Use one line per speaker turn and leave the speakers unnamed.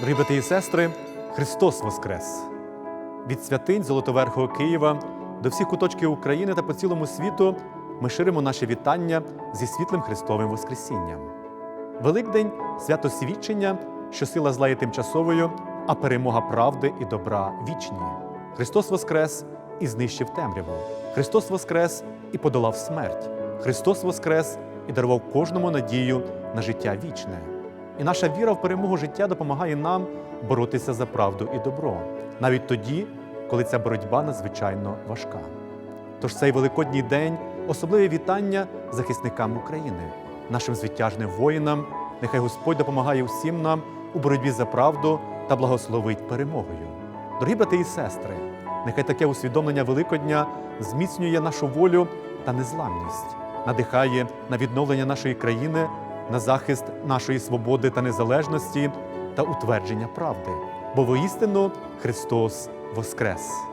Дорогі брати і сестри, Христос Воскрес! Від святинь Золотоверхого Києва до всіх куточків України та по цілому світу ми ширимо наше вітання зі світлим Христовим Воскресінням. Великдень свято свідчення, що сила зла є тимчасовою, а перемога правди і добра вічні. Христос Воскрес і знищив темряву. Христос Воскрес і подолав смерть. Христос Воскрес і дарував кожному надію на життя вічне. І наша віра в перемогу життя допомагає нам боротися за правду і добро, навіть тоді, коли ця боротьба надзвичайно важка. Тож цей великодній день особливе вітання захисникам України, нашим звитяжним воїнам. Нехай Господь допомагає всім нам у боротьбі за правду та благословить перемогою. Дорогі брати і сестри, нехай таке усвідомлення Великодня зміцнює нашу волю та незламність, надихає на відновлення нашої країни, на захист нашої свободи та незалежності та утвердження правди. Бо воістину Христос Воскрес!